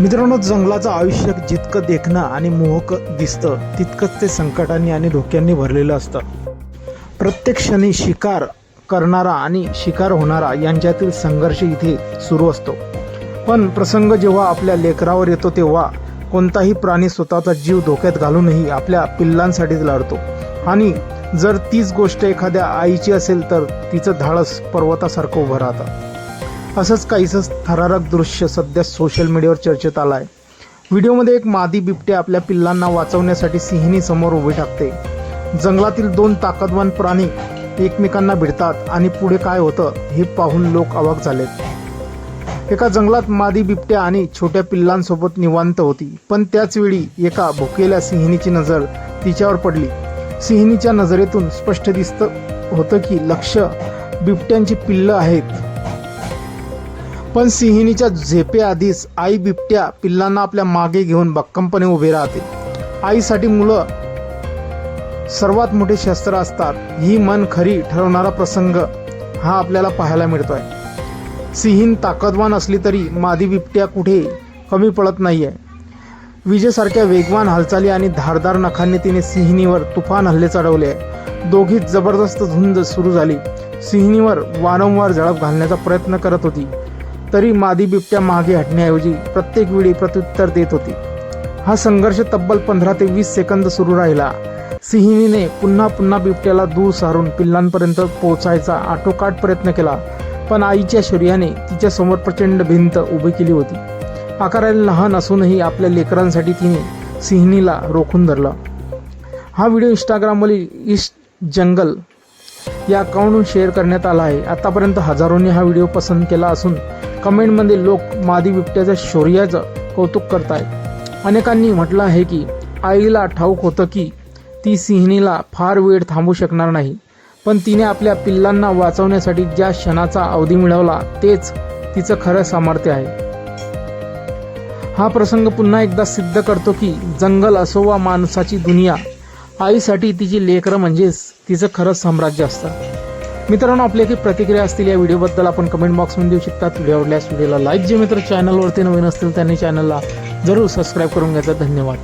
मित्रांनो जंगलाचं आयुष्य जितकं देखणं आणि मोहक दिसतं तितकंच ते संकटांनी आणि धोक्यांनी भरलेलं असतं. प्रत्येक क्षणी शिकार करणारा आणि शिकार होणारा यांच्यातील संघर्ष इथे सुरू असतो. पण प्रसंग जेव्हा आपल्या लेकरावर येतो तेव्हा कोणताही प्राणी स्वतःचा जीव धोक्यात घालूनही आपल्या पिल्लांसाठीच लढतो. आणि जर तीच गोष्ट एखाद्या आईची असेल तर तिचं धाडस पर्वतासारखं उभं राहतं. असंच काहीसं थरारक दृश्य सध्या सोशल मीडियावर चर्चेत आलं आहे व्हिडिओमध्ये एक मादी बिबटे आपल्या पिल्लांना वाचवण्यासाठी सिंहिणी समोर उभी टाकते जंगलातील दोन ताकदवान प्राणी एकमेकांना भिडतात आणि पुढे काय होतं हे पाहून लोक अवाक झालेत. एका जंगलात मादी बिबट्या आणि छोट्या पिल्लांसोबत निवांत होती पण त्याचवेळी एका भुकेल्या सिंहिणीची नजर तिच्यावर पडली. सिंहिणीच्या नजरेतून स्पष्ट दिसतं होतं की लक्ष बिबट्यांची पिल्लं आहेत. पण सिंहिणीच्या झेपेआधीच आई बिबट्या पिल्लांना आपल्या मागे घेऊन भक्कमपणे उभे राहते आईसाठी मुलं सर्वात मोठे शस्त्र असतात. ही मन खरी ठरवणारा प्रसंग हा आपल्याला पाहायला मिळतोय. सिंहीण ताकदवान असली तरी मादी बिबट्या कुठे कमी पडत नाहीये. विजेसारख्या वेगवान हालचाली आणि धारदार नखांनी तिने सिंहिणीवर तुफान हल्ले चढवले. दोघी जबरदस्त झुंज सुरू झाली. सिंहिणीवर वारंवार झडप घालण्याचा प्रयत्न करत होती. तरी मादी बिबट्या मागे हटण्याऐवजी प्रत्येक वेळी प्रत्युत्तर देत होती. हा संघर्ष तब्बल पंधरा ते वीस सेकंद सुरू राहिला. सिंहिणीने पुन्हा पुन्हा बिबट्याला दूर सारून पिल्लांपर्यंत पोहोचायचा आटोकाट प्रयत्न केला पण आईच्या शौर्याने तिच्या समोर प्रचंड भिंत उभी केली होती. आकाराला लहान असूनही आपल्या लेकरांसाठी तिने सिंहिणीला रोखून धरलं. हा व्हिडिओ इंस्टाग्रामवरील इस्ट जंगल या अकाउंटहून शेअर करण्यात आला आहे. आतापर्यंत हजारोंनी हा व्हिडिओ पसंत केला असून कमेंटमध्ये लोक मादी बिबट्याच्या शौर्याचं कौतुक करत आहेत अनेकांनी म्हटलं आहे की आईला ठाऊक होतं की ती सिंहिणीला फार वेळ थांबू शकणार नाही. पण तिने आपल्या पिल्लांना वाचवण्यासाठी ज्या क्षणाचा अवधी मिळवला तेच तिचं खरं सामर्थ्य आहे. हा प्रसंग पुन्हा एकदा सिद्ध करतो की जंगल असो वा माणसाची दुनिया आईसाठी तिची लेकरं म्हणजेच तिचं खरंच साम्राज्य असतं. मित्रांनो आपल्या काही प्रतिक्रिया असतील या व्हिडिओबद्दल आपण कमेंट बॉक्समध्ये देऊ शकतात व्हिडिओ आवडल्यास व्हिडिओला लाईक जे मित्र चॅनलवरती नवीन असतील त्यांनी चॅनलला जरूर सबस्क्राईब करून घ्यायचा. धन्यवाद.